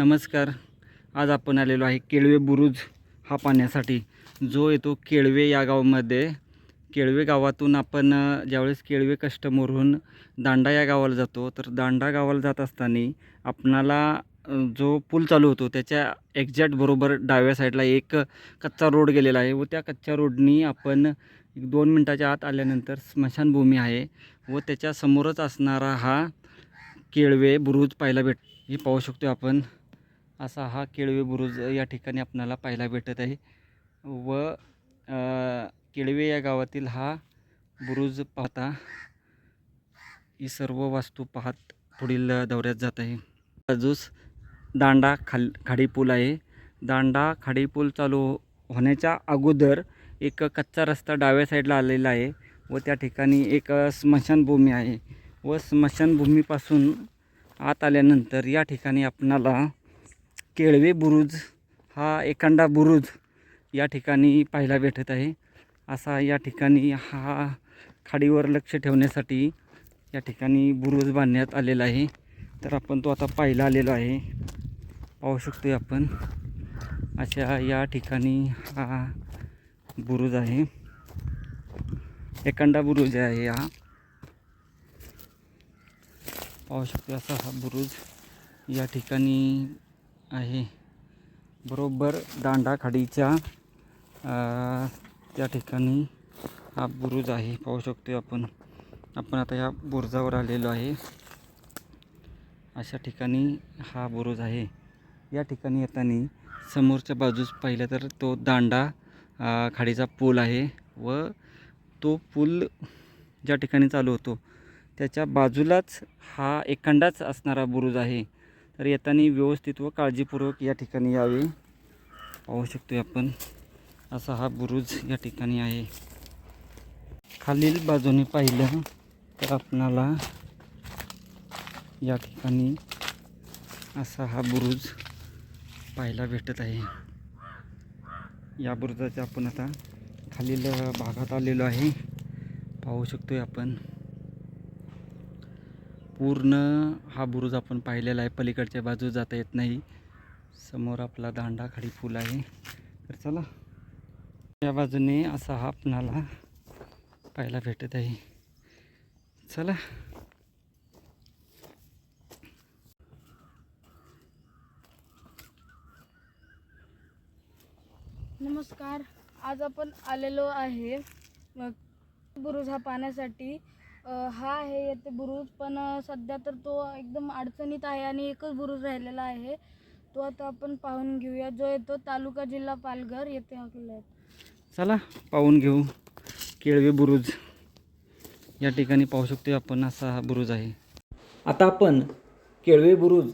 नमस्कार. आज आपण आलेलो आहे केळवे बुरुज हा पाण्यासाठी जो येतो केळवे या गावामध्ये. केळवे गावातून आपण ज्यावेळेस केळवे कस्टमरहून दांडा या गावाला जातो तर दांडा गावाला जात असताना आपणाला जो पूल चालू होतो त्याच्या एक्झॅक्ट बरोबर डाव्या साईडला एक कच्चा रोड गेलेला आहे व त्या कच्च्या रोडनी आपण एक दोन मिनटाच्या आत आल्यानंतर स्मशानभूमी आहे व त्याच्या समोरच असणारा हा केळवे बुरुज पाहायला भेट हे पाहू शकतो आपण. असा हा केळवे बुरुज या ठिकाणी आपणाला पाहायला भेटत आहे. व केळवे या गावातील हा बुरुज पाहता ही सर्व वास्तू पाहत पुढील दौऱ्यात जात आहे. बाजूस दांडा खाल खाडी पूल आहे. दांडा खाडी पूल चालू होण्याच्या अगोदर एक कच्चा रस्ता डाव्या साईडला आलेला आहे व त्या ठिकाणी एक स्मशानभूमी आहे. व स्मशानभूमीपासून आत आल्यानंतर या ठिकाणी आपणाला केळवे बुरुज हा एखादा बुरुज या ठिकाणी पाहायला भेटत आहे. असा या ठिकाणी हा खाडीवर लक्ष ठेवण्यासाठी या ठिकाणी बुरुज बांधण्यात आलेला आहे. तर आपण तो आता पाहायला आलेलो आहे. पाहू शकतोय आपण. अशा या ठिकाणी हा बुरुज आहे. एकांडा बुरुज आहे हा. पाहू शकतो असा हा बुरुज या ठिकाणी आहे. बरोबर दांडाखाडीच्या त्या ठिकाणी हा बुरुज आहे. पाहू शकतो आपण. आपण आता या बुरुजावर आलेलो आहे. अशा ठिकाणी हा बुरुज आहे. या ठिकाणी येताना समोरच्या बाजूस पाहिलं तर तो दांडा खाडीचा पूल आहे व तो पूल ज्या ठिकाणी चालू होतो त्याच्या बाजूलाच हा एखादाच असणारा बुरुज आहे. तर येताना व्यवस्थित व काळजीपूर्वक या ठिकाणी यावे. पाहू शकतो आपण. असा हा बुरुज या ठिकाणी आहे. खालील बाजूने पाहिलं तर आपणाला या ठिकाणी असा हा बुरुज पाहायला भेटत आहे. या बुरुजाच्या आपण आता खालील भागात आलेलो आहे. पाहू शकतोय आपण. पूर्ण हा बुरुज आपण पाहिलेला आहे. पलीकडच्या बाजू जाता येत नाही. समोर आपला दांडा खाडी पूल आहे. तर चला. या बाजूने असा हा आपणाला पाहायला भेटत आहे. चला. नमस्कार. आज आपण आलेलो आहे मग बुरुज हा पाहण्यासाठी. हा आहे येथे बुरुज पण सध्या तर तो एकदम अडचणीत आहे आणि एकच बुरुज राहिलेला आहे. तो आता आपण पाहून घेऊया. जो येतो तालुका जिल्हा पालघर येथे आपल्याला चला पाहून घेऊ. केळवे बुरुज. या ठिकाणी पाहू शकतो आपण असा हा बुरुज आहे. आता आपण केळवे बुरुज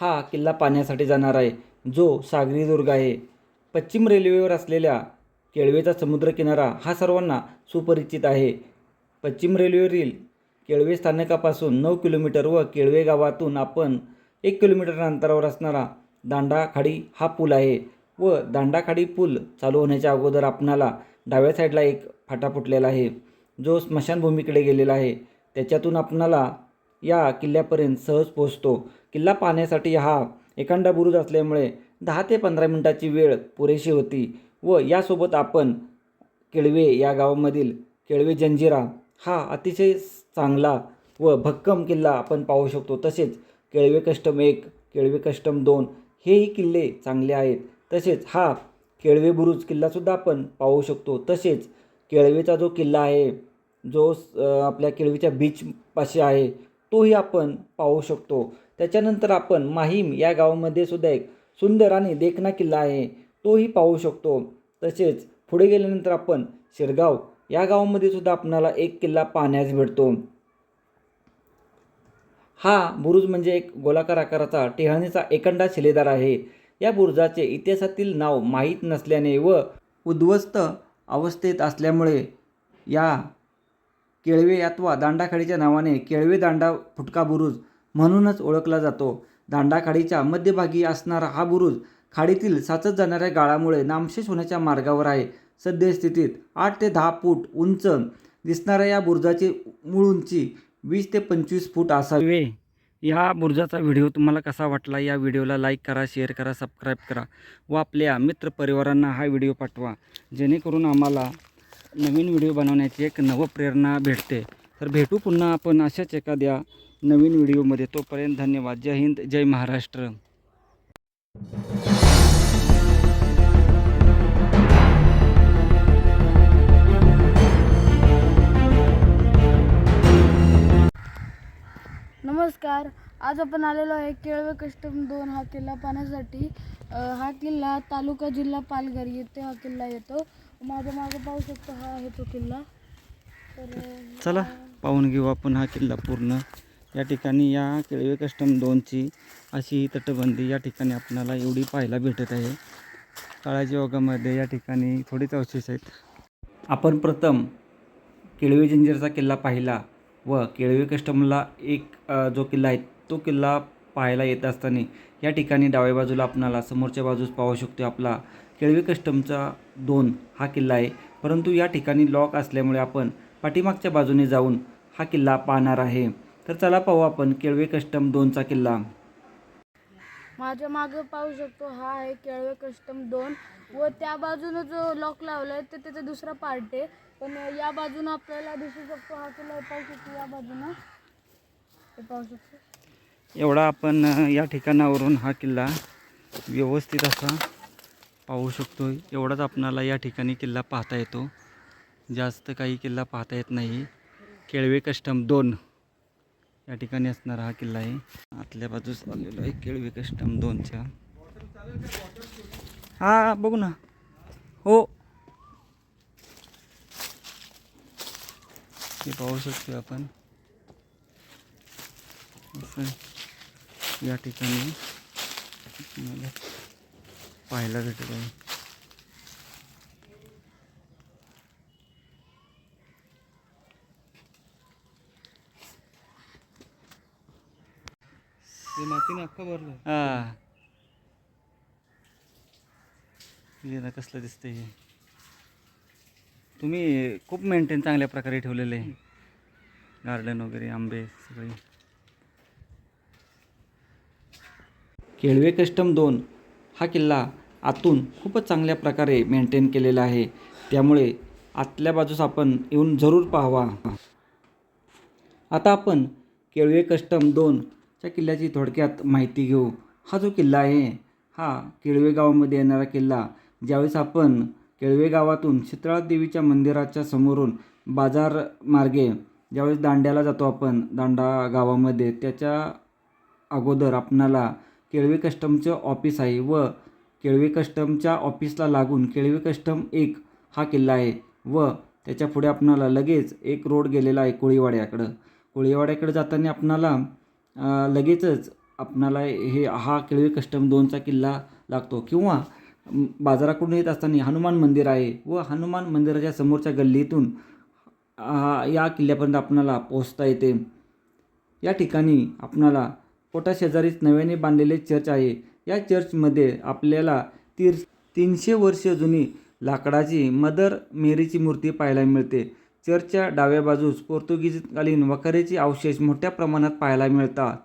हा किल्ला पाहण्यासाठी जाणार आहे. जो सागरी दुर्ग आहे. पश्चिम रेल्वेवर असलेल्या केळवेचा समुद्रकिनारा हा सर्वांना सुपरिचित आहे. पश्चिम रेल्वेवरील केळवे स्थानकापासून नऊ किलोमीटर व केळवे गावातून आपण एक किलोमीटर अंतरावर असणारा दांडाखाडी हा पूल आहे व दांडाखाडी पूल चालू होण्याच्या अगोदर आपणाला डाव्या साईडला एक फाटा फुटलेला आहे. जो स्मशानभूमीकडे गेलेला आहे. त्याच्यातून आपणाला या किल्ल्यापर्यंत सहज पोहोचतो. किल्ला पाहण्यासाठी हा एकांडा बुरुज असल्यामुळे दहा ते पंधरा मिनटाची वेळ पुरेशी होती व यासोबत आपण केळवे या गावामधील केळवे जंजिरा हा अतिशय चांगला व भक्कम किल्ला आपण पाहू शकतो. तसेच केळवे कष्टम एक केळवे कष्टम दोन हेही किल्ले चांगले आहेत. तसेच हा केळवे बुरुज किल्लासुद्धा आपण पाहू शकतो. तसेच केळवेचा जो किल्ला आहे जो आपल्या केळवीच्या बीचपाशी आहे तोही आपण पाहू शकतो. त्याच्यानंतर आपण माहीम या गावामध्ये सुद्धा एक सुंदर आणि देखणा किल्ला आहे तोही पाहू शकतो. तसेच पुढे गेल्यानंतर आपण शिरगाव या गावामध्ये सुद्धा आपणाला एक किल्ला पाहण्यास भेटतो. हा बुरुज म्हणजे एक गोलाकार आकाराचा टेहळणीचा एकंडा शिलेदार आहे. या बुरुजाचे इतिहासातील नाव माहीत नसल्याने व उद्ध्वस्त अवस्थेत असल्यामुळे या केळवे अथवा दांडाखाडीच्या नावाने केळवे दांडा फुटका बुरुज म्हणूनच ओळखला जातो. दांडाखाडीच्या मध्यभागी असणारा हा बुरुज खाडीतील साचत जाणाऱ्या गाळामुळे नामशेष होण्याच्या मार्गावर आहे. सद्यस्थितीत आठ ते दहा फूट उंच दिसणाऱ्या या बुरुजाची मूळ उंची वीस ते पंचवीस फूट असावी. या बुरुजाचा व्हिडिओ तुम्हाला कसा वाटला या व्हिडिओला लाईक करा शेअर करा सबस्क्राईब करा व आपल्या मित्रपरिवारांना हा व्हिडिओ पाठवा. जेणेकरून आम्हाला नवीन व्हिडिओ बनवण्याची एक नवप्रेरणा भेटते. तर भेटू पुन्हा आपण अशाच एखाद्या नवीन व्हिडिओमध्ये. तोपर्यंत धन्यवाद. जय हिंद जय महाराष्ट्र. नमस्कार. आज आपण आलेलो आहे केळवे कस्टम दोन हा किल्ला पाहण्यासाठी. हा किल्ला तालुका जिल्हा पालघर येथे हा किल्ला येतो. माझ्या मागे पाहू शकतो हा आहे तो किल्ला. तर चला पाहून घेऊ आपण हा किल्ला पूर्ण. या ठिकाणी या केळवे कस्टम दोनची अशी तटबंदी या ठिकाणी आपणाला एवढी पाहायला भेटत आहे. काळाच्या ओघामध्ये या ठिकाणी थोडीच अवशेष आहेत. आपण प्रथम केळवे जंजीरचा किल्ला पाहिला. व केळवे कस्टमला एक जो किल्ला आहे तो किल्ला पाहायला येत असताना या ठिकाणी डाव्या बाजूला आपणाला समोरच्या बाजूस पाहू शकतो आपला केळवे कस्टमचा दोन हा किल्ला आहे. परंतु या ठिकाणी लॉक असल्यामुळे आपण पाठीमागच्या बाजूने जाऊन हा किल्ला पाहणार आहे. तर चला पाहू आपण केळवे कस्टम दोनचा किल्ला. माझ्या मागे पाहू शकतो हा आहे केळवे कस्टम दोन व त्या बाजूनं जो लॉक लावला आहे तर त्याचा दुसरा पार्ट आहे. पण या बाजूनं आपल्याला दिसू शकतो हा किल्ला पाहू शकतो या बाजूनं. हे पाहू शकतो. एवढा आपण या ठिकाणावरून हा किल्ला व्यवस्थित असा पाहू शकतो. एवढाच आपणाला या ठिकाणी किल्ला पाहता येतो. जास्त काही किल्ला पाहता येत नाही. केळवे कस्टम दोन या ठिकाणी असणारा हा किल्ला आहे. आतल्या बाजूस आलेलो आहे केळवे कस्टम दोनच्या. हा बघू ना. हो. हे पाहू शकतो आपण. असं या ठिकाणी तुम्हाला पाहायला भेटत आहे मातीने अख्खा भरलं. हा. कसलं दिसतंय हे. तुम्ही खूप मेंटेन चांगल्या प्रकारे ठेवलेले आहे. गार्डन वगैरे आंबे सगळे. केळवे कस्टम दोन हा किल्ला आतून खूपच चांगल्या प्रकारे मेंटेन केलेला आहे. त्यामुळे आतल्या बाजूस आपण येऊन जरूर पाहावा. आता आपण केळवे कस्टम दोनच्या किल्ल्याची थोडक्यात माहिती घेऊ. हा जो किल्ला आहे हा केळवे गावामध्ये येणारा किल्ला ज्यावेळेस आपण केळवे गावातून शितळा देवीच्या मंदिराच्या समोरून बाजार मार्गे ज्यावेळेस दांड्याला जातो आपण दांडा गावामध्ये त्याच्या अगोदर आपणाला केळवे कस्टमचं ऑफिस आहे व केळवे कस्टमच्या ऑफिसला लागून केळवे कस्टम एक हा किल्ला आहे व त्याच्या पुढे आपणाला लगेच एक रोड गेलेला आहे कोळीवाड्याकडं. कोळीवाड्याकडे जाताना आपणाला लगेचच आपणाला हे हा केळवे कस्टम दोनचा किल्ला लागतो किंवा बाजाराकडून येत असताना हनुमान मंदिर आहे व हनुमान मंदिराच्या समोरच्या गल्लीतून या किल्ल्यापर्यंत आपणाला पोहोचता येते. या ठिकाणी आपणाला पोटा शेजारीच नव्याने बांधलेले चर्च आहे. या चर्चमध्ये आपल्याला तीर तीनशे वर्ष जुनी लाकडाची मदर मेरीची मूर्ती पाहायला मिळते. चर्चच्या डाव्या बाजूस पोर्तुगीजकालीन वखारीचे अवशेष मोठ्या प्रमाणात पाहायला मिळतात.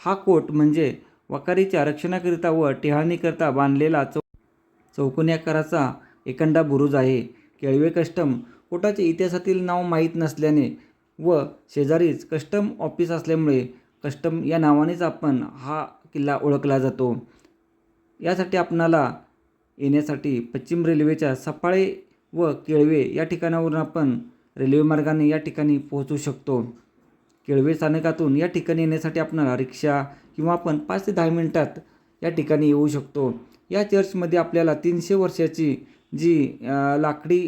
हा कोट म्हणजे वखारीच्या रक्षणाकरिता व टिहाणीकरिता बांधलेला चौ चौकोनी आकाराचा एकंडा बुरुज आहे. केळवे कस्टम कोटाचे इतिहासातील नाव माहीत नसल्याने व शेजारीच कस्टम ऑफिस असल्यामुळे कस्टम या नावानेच आपण हा किल्ला ओळखला जातो. यासाठी आपणाला येण्यासाठी पश्चिम रेल्वेच्या सफाळे व केळवे या ठिकाणावरून आपण रेल्वे मार्गाने या ठिकाणी पोहोचू शकतो. केळवे स्थानकातून या ठिकाणी येण्यासाठी आपणाला रिक्षा किंवा आपण पाच ते दहा मिनटात या ठिकाणी येऊ शकतो. या चर्चमध्ये आपल्याला तीनशे वर्षाची जी लाकडी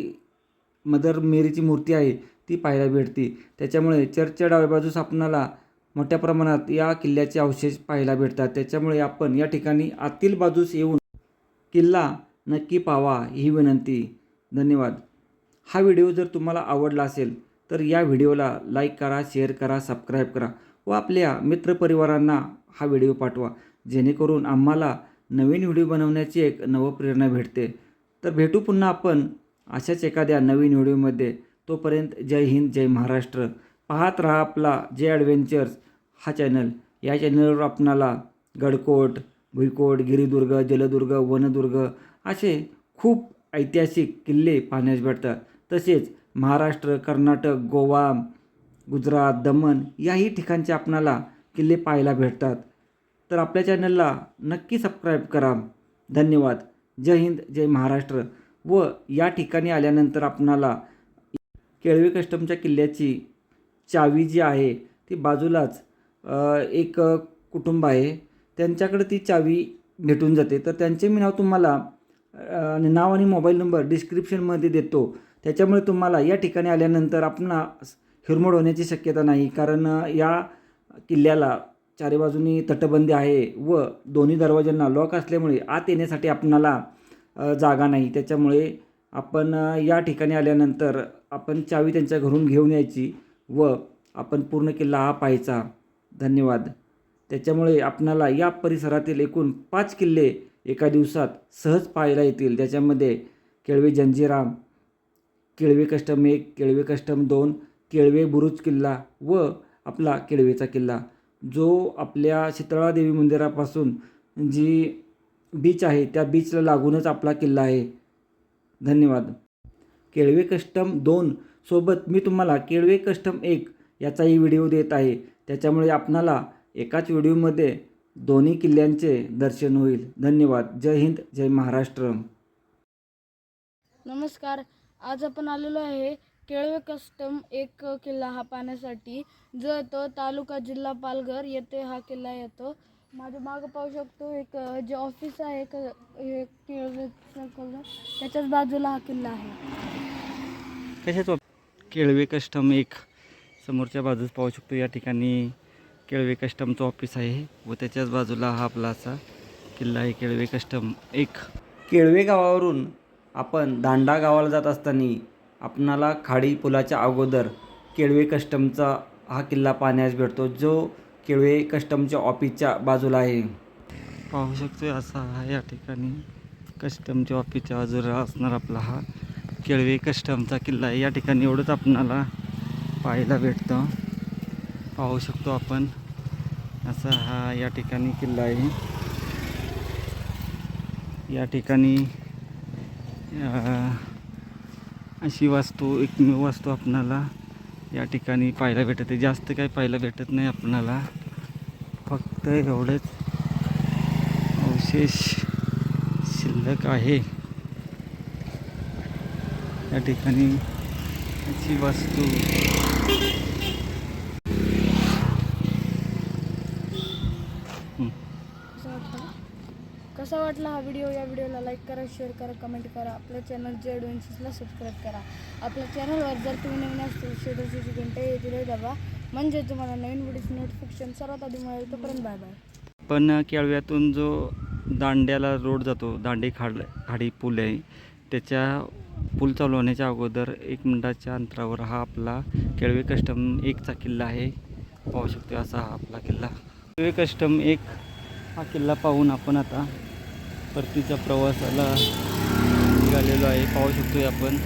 मदर मेरीची मूर्ती आहे ती पाहायला भेटते. त्याच्यामुळे चर्चच्या डाव्या बाजूस आपणाला मोठ्या प्रमाणात या किल्ल्याचे अवशेष पाहायला भेटतात. त्याच्यामुळे आपण या ठिकाणी आतील बाजूस येऊन किल्ला नक्की पावा ही विनंती. धन्यवाद. हा व्हिडिओ जर तुम्हाला आवडला असेल तर या व्हिडिओला लाईक करा शेअर करा सबस्क्राईब करा व आपल्या मित्रपरिवारांना हा व्हिडिओ पाठवा. जेणेकरून आम्हाला नवीन व्हिडिओ बनवण्याची एक नवप्रेरणा भेटते. तर भेटू पुन्हा आपण अशाच एखाद्या नवीन व्हिडिओमध्ये. तोपर्यंत जय हिंद जय महाराष्ट्र. पाहत राहा आपला जय ॲडव्हेंचर्स हा चॅनल या चॅनलवर आपणाला गडकोट भुईकोट गिरिदुर्ग जलदुर्ग वनदुर्ग असे खूप ऐतिहासिक किल्ले पाहण्यास भेटतात. तसेच महाराष्ट्र कर्नाटक गोवा गुजरात दमण याही ठिकाणचे आपणाला किल्ले पाहायला भेटतात. तर आपल्या चॅनलला नक्की सबस्क्राईब करा. धन्यवाद. जय हिंद जय महाराष्ट्र. व या ठिकाणी आल्यानंतर आपणाला केळवे कस्टमच्या किल्ल्याची चावी जी आहे ती बाजूलाच एक कुटुंब आहे. त्यांच्याकडे ती चावी भेटून जाते. तर त्यांचे मी नाव तुम्हाला नाव आणि मोबाईल नंबर डिस्क्रिप्शनमध्ये देतो. त्याच्यामुळे तुम्हाला या ठिकाणी आल्यानंतर आपण हिरमोड होण्याची शक्यता नाही. कारण या किल्ल्याला चारी बाजूनी तटबंदी आहे व दोन्ही दरवाज्यांना लॉक असल्यामुळे आत येण्यासाठी आपणाला जागा नाही. त्याच्यामुळे आपण या ठिकाणी आल्यानंतर आपण चावी त्यांच्या घरून घेऊन यायची व आपण पूर्ण किल्ला हा पाहायचा. धन्यवाद. त्याच्यामुळे आपणाला या परिसरातील एकूण पाच किल्ले एका दिवसात सहज पाहायला येतील. त्याच्यामध्ये केळवे जंजिरा केळवे कष्टम एक केळवे कष्टम दोन केळवे बुरुज किल्ला व आपला केळवेचा किल्ला. जो आपल्या शितळा देवी मंदिरापासून जी बीच आहे त्या बीचला लागूनच आपला किल्ला आहे. धन्यवाद. केळवे कस्टम दोन सोबत मी तुम्हाला केळवे कस्टम एक याचाही व्हिडिओ देत आहे. त्याच्यामुळे आपणाला एकाच व्हिडिओमध्ये दोन्ही किल्ल्यांचे दर्शन होईल. धन्यवाद. जय हिंद जय महाराष्ट्र. नमस्कार. आज आपण आलेलो आहे केळवे कस्टम एक किल्ला हा पाहण्यासाठी जो येतो तालुका जिल्हा पालघर येथे हा किल्ला येतो. माझ्या मागं पाहू शकतो एक जे ऑफिस आहे क हे केळवेचं कलर त्याच्याच बाजूला हा किल्ला आहे. कशाच केळवे कस्टम एक समोरच्या बाजूस पाहू शकतो. या ठिकाणी केळवे कस्टमचं ऑफिस आहे. व त्याच्याच बाजूला हा आपला असा किल्ला आहे. केळवे कस्टम एक. केळवे गावावरून आपण दांडा गावाला जात असताना आपणाला खाडी पुलाच्या अगोदर केळवे कस्टमचा हा किल्ला पाहण्यास भेटतो जो केळवे कस्टमच्या ऑफिसच्या बाजूला आहे. पाहू शकतो असा हा या ठिकाणी कस्टमच्या ऑफिसच्या बाजूला असणार आपला हा केळवे कस्टमचा किल्ला आहे. या ठिकाणी एवढंच आपणाला पाहायला भेटतं. पाहू शकतो आपण असा हा या ठिकाणी किल्ला आहे. या ठिकाणी अशी वास्तू एकमेव वास्तू आपणाला या ठिकाणी पाहायला भेटते. जास्त काही पाहायला भेटत नाही आपणाला. फक्त एवढंच अवशेष शिल्लक आहे. या ठिकाणी अशी वास्तू हं. कसा वाटला कसा वाटला हा व्हिडिओ या व्हिडिओला लाईक करा शेअर करा कमेंट करा. आपल्या चॅनल जे ॲडव्हेंचर्सला सबस्क्राईब करा. आपल्या चॅनलवर जर तुम्ही नवीन असतील शेअरची घंटा येतील दाबा म्हणजे तुम्हाला नवीन व्हिडिओचं नोटिफिकेशन सर्वात आधी मिळेल. तोपर्यंत बाय बाय पण केळव्यातून जो दांड्याला रोड जातो दांडे खाड खाडी पूल आहे त्याच्या पूल चालू होण्याच्या अगोदर एक मिनटाच्या अंतरावर हा आपला केळवे कस्टम एकचा किल्ला आहे. पाहू शकतो असा हा आपला किल्ला. केळवे कस्टम एक हा किल्ला पाहून आपण आता परतीच्या प्रवासाला निघालेलो आहे. पाहू शकतोय आपण.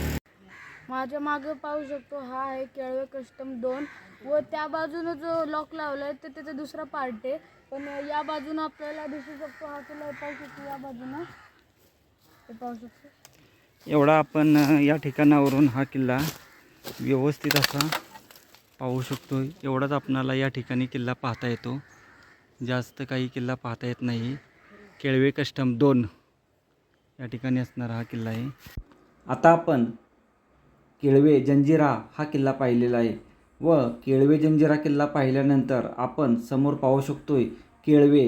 माझ्या मागं पाहू शकतो हा आहे केळवे कस्टम दोन. व त्या बाजूनं जो लॉक लावला आहे तर त्याचा दुसरा पार्ट आहे. पण या बाजूनं आपल्याला दिसू शकतो हा किल्ला पाहू शकतो या बाजूनं. पाहू शकतो. एवढा आपण या ठिकाणावरून हा किल्ला व्यवस्थित असा पाहू शकतो एवढाच आपणाला या ठिकाणी किल्ला पाहता येतो. जास्त काही किल्ला पाहता येत नाही. केळवे कस्टम दोन या ठिकाणी असणारा हा किल्ला आहे. आता आपण केळवे जंजिरा हा किल्ला पाहिलेला आहे व केळवे जंजिरा किल्ला पाहिल्यानंतर आपण समोर पाहू शकतोय केळवे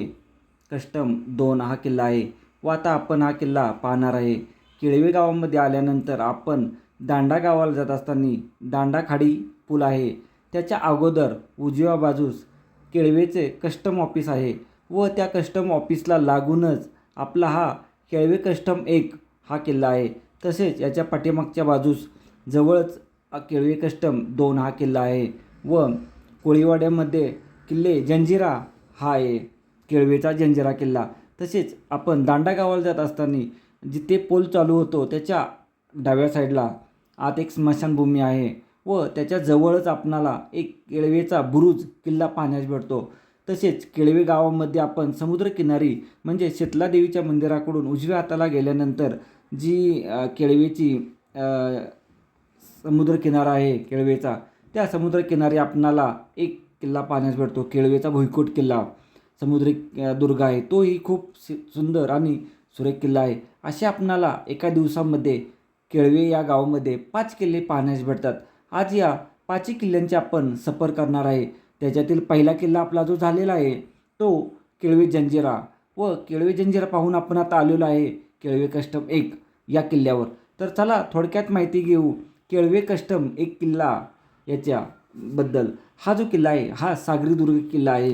कस्टम दोन हा किल्ला आहे व आता आपण हा किल्ला पाहणार आहे. केळवे गावामध्ये आल्यानंतर आपण दांडा गावाला जात असताना दांडा खाडी पूल आहे. त्याच्या अगोदर उजव्या बाजूस केळवेचे कस्टम ऑफिस आहे. व त्या कस्टम ऑफिसला लागूनच आपला हा केळवे कस्टम एक हा किल्ला आहे. तसेच याच्या पाठीमागच्या बाजूस जवळच केळवे कस्टम दोन हा किल्ला आहे व कोळीवाड्यामध्ये किल्ले जंजिरा हा आहे. केळवेचा जंजिरा किल्ला. तसेच आपण दांडा गावाला जात असताना जिथे पोल चालू होतो त्याच्या डाव्या साईडला आत एक स्मशानभूमी आहे व त्याच्या जवळच आपणाला एक केळवेचा बुरुज किल्ला पाहण्यास भेटतो. तसेच केळवे गावामध्ये आपण समुद्रकिनारी म्हणजे शीतला देवीच्या मंदिराकडून उजव्या हाताला गेल्यानंतर जी केळवेची समुद्रकिनारा आहे केळवेचा त्या समुद्रकिनारी आपणाला एक किल्ला पाहण्यास भेटतो केळवेचा भुईकोट किल्ला. समुद्री दुर्ग आहे तोही खूप सुंदर आणि सुरेख किल्ला आहे. असे आपणाला एका दिवसामध्ये केळवे या गावामध्ये पाच किल्ले पाहण्यास भेटतात. आज या पाचही किल्ल्यांचे आपण सफर करणार आहे. त्याच्यातील पहिला किल्ला आपला जो झालेला आहे तो केळवे जंजिरा. व केळवे जंजिरा पाहून आपण आता आलेलो आहे केळवे कस्टम एक या किल्ल्यावर. तर चला थोडक्यात माहिती घेऊ केळवे कस्टम एक किल्ला याच्याबद्दल हा जो किल्ला आहे हा सागरी दुर्ग किल्ला आहे.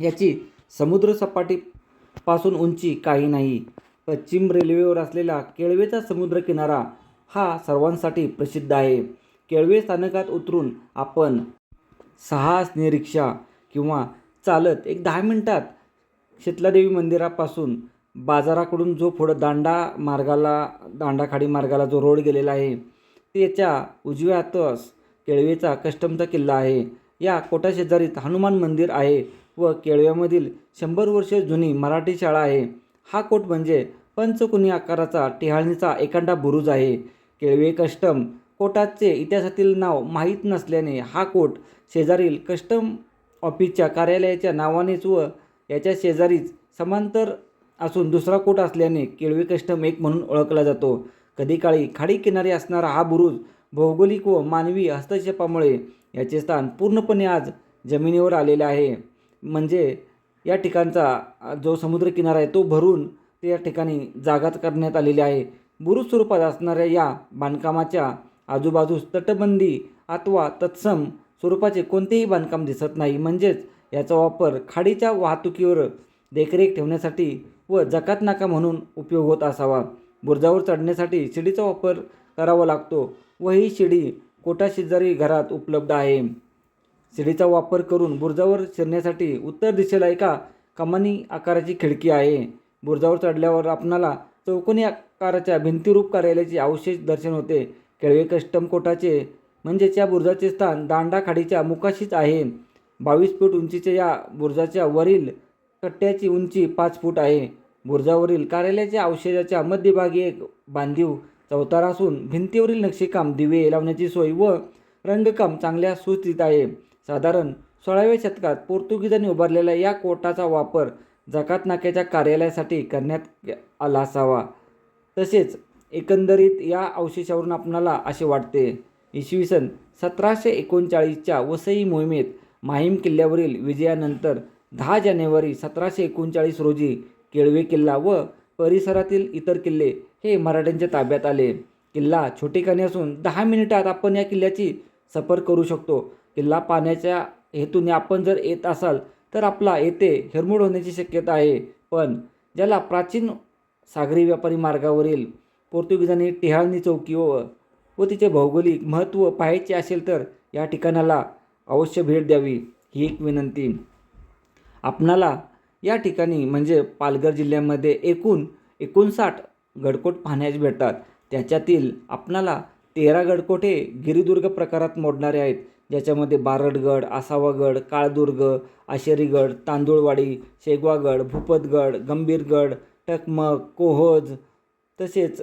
याची समुद्रसपाटीपासून उंची काही नाही. पश्चिम रेल्वेवर असलेला केळवेचा समुद्रकिनारा हा सर्वांसाठी प्रसिद्ध आहे. केळवे स्थानकात उतरून आपण सहा रिक्षा किंवा चालत एक दहा मिनटात शीतलादेवी मंदिरापासून बाजाराकडून जो पुढं दांडा मार्गाला दांडाखाडी मार्गाला जो रोड गेलेला आहे त्याच्या उजव्या हातास केळवेचा कस्टमचा किल्ला आहे. या कोटाशेजारीत हनुमान मंदिर आहे व केळव्यामधील शंभर वर्ष जुनी मराठी शाळा आहे. हा कोट म्हणजे पंचकुनी आकाराचा टिहाळणीचा एकांडा बुरुज आहे. केळवे कस्टम कोटाचे इतिहासातील नाव माहीत नसल्याने हा कोट शेजारील कस्टम ऑफिसच्या कार्यालयाच्या नावानेच व याच्या शेजारीच समांतर असून दुसरा कोट असल्याने केळवे कस्टम एक म्हणून ओळखला जातो. कधीकाळी खाडी किनारी असणारा हा बुरुज भौगोलिक व मानवी हस्तक्षेपामुळे याचे स्थान पूर्णपणे आज जमिनीवर आलेले आहे. म्हणजे या ठिकाणचा जो समुद्रकिनारा आहे तो भरून ते या ठिकाणी जागाच करण्यात आलेली आहे. बुरुज स्वरूपात असणाऱ्या या बांधकामाच्या आजूबाजूस तटबंदी अथवा तत्सम स्वरूपाचे कोणतेही बांधकाम दिसत नाही. म्हणजेच याचा वापर खाडीच्या वाहतुकीवर देखरेख ठेवण्यासाठी व जकात नाका म्हणून उपयोग होत असावा. बुरजावर चढण्यासाठी शिडीचा वापर करावा लागतो व ही शिडी कोटाशेजारी घरात उपलब्ध आहे. शिडीचा वापर करून बुरजावर शिरण्यासाठी उत्तर दिशेला एका कमानी आकाराची खिडकी आहे. बुरजावर चढल्यावर आपणाला चौकोनी आकाराच्या भिंतीरूप कार्यालयाचे अवशेष दर्शन होते. केळवे कस्टम कोटाचे म्हणजेच या बुरुजाचे स्थान दांडा खाडीच्या मुखाशीच आहे. बावीस फूट उंचीच्या या बुरुजाच्या वरील कट्ट्याची उंची पाच फूट आहे. बुरुजावरील कार्यालयाच्या अवशेषाच्या मध्यभागी एक बांधीव चौतारा असून भिंतीवरील नक्षीकाम दिवे लावण्याची सोय व रंगकाम चांगल्या सुस्थित आहे. साधारण सोळाव्या शतकात पोर्तुगीजांनी उभारलेल्या या कोटाचा वापर जकात नाक्याच्या कार्यालयासाठी करण्यात आला असावा. तसेच एकंदरीत या अवशेषावरून आपणाला असे वाटते. इसवी सन सतराशे एकोणचाळीसच्या वसई मोहिमेत माहीम किल्ल्यावरील विजयानंतर दहा जानेवारी सतराशे एकोणचाळीस रोजी केळवे किल्ला व परिसरातील इतर किल्ले हे मराठ्यांच्या ताब्यात आले. किल्ला छोटेखानी असून दहा मिनिटात आपण या किल्ल्याची सफर करू शकतो. किल्ला पाण्याच्या हेतूने आपण जर येत असाल तर आपला येथे हिरमोड होण्याची शक्यता आहे. पण ज्याला प्राचीन सागरी व्यापारी मार्गावरील पोर्तुगीजांनी टिहाळणी चौकी व व तिचे भौगोलिक महत्त्व पाहायचे असेल तर या ठिकाणाला अवश्य भेट द्यावी ही एक विनंती. आपणाला या ठिकाणी म्हणजे पालघर जिल्ह्यामध्ये एकूण एकोणसाठ गडकोट पाहण्यास भेटतात. त्याच्यातील आपणाला तेरा गडकोट हे गिरिदुर्ग प्रकारात मोडणारे आहेत. ज्याच्यामध्ये बारडगड आसावागड काळदुर्ग आशेरीगड तांदूळवाडी शेगवागड भूपतगड गंभीरगड टकमक कोहोज तसेच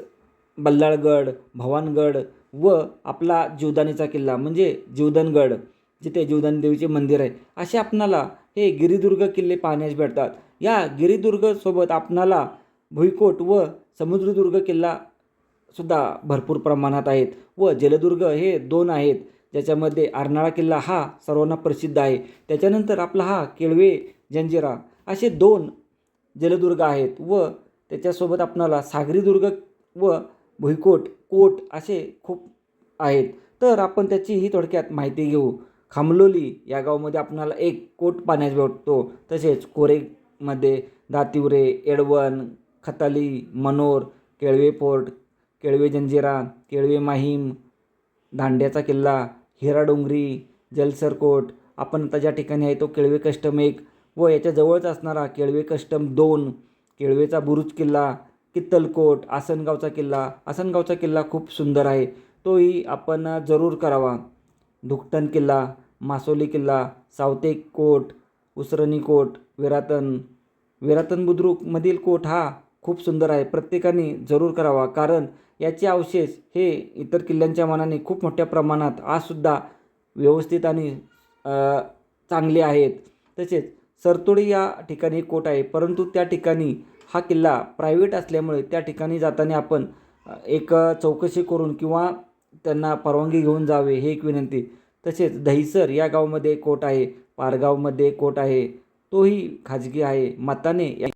बल्लाळगड भवानगड व आपला जीवदानीचा किल्ला म्हणजे जीवदनगड जिथे जीवदानी देवीचे मंदिर आहे. असे आपणाला हे गिरिदुर्ग किल्ले पाहण्यास भेटतात. या गिरिदुर्गसोबत आपणाला भुईकोट व समुद्रदुर्ग किल्ला सुद्धा भरपूर प्रमाणात आहेत व जलदुर्ग हे दोन आहेत. ज्याच्यामध्ये अर्नाळा किल्ला हा सर्वांना प्रसिद्ध आहे. त्याच्यानंतर आपला हा केळवे जंजिरा असे दोन जलदुर्ग आहेत व त्याच्यासोबत आपणाला सागरीदुर्ग व भुईकोट कोट असे खूप आहेत. तर आपण त्याचीही थोडक्यात माहिती घेऊ. खामलोली या गावामध्ये आपणाला एक कोट पाण्यास भेटतो. तसेच कोरेमध्ये दातिवरे एडवन खताली मनोर केळवे फोर्ट केळवे जंजिरा केळवे माहीम दांड्याचा किल्ला हिराडोंगरी जलसरकोट आपण आता ज्या ठिकाणी आहे तो केळवे कस्टम एक व याच्या जवळच असणारा केळवे कस्टम दोन केळवेचा बुरुज किल्ला कित्तलकोट आसनगावचा किल्ला. आसनगावचा किल्ला खूप सुंदर आहे. तोही आपण जरूर करावा. धुकटण किल्ला मासोली किल्ला सावते कोट उसरणी कोट विरातन. विरातन बुद्रुकमधील कोट हा खूप सुंदर आहे. प्रत्येकाने जरूर करावा. कारण याचे अवशेष हे इतर किल्ल्यांच्या मानाने खूप मोठ्या प्रमाणात आजसुद्धा व्यवस्थित आणि चांगले आहेत. तसेच सरतोडी या ठिकाणी कोट आहे. परंतु त्या ठिकाणी हा किल्ला प्रायव्हेट असल्यामुळे त्या ठिकाणी जाताना आपण एक चौकशी करून किंवा त्यांना परवानगी घेऊन जावे हे एक विनंती. तसेच दहिसर या गावामध्ये कोट आहे पारगावमध्ये कोट आहे तोही खाजगी आहे. मताने या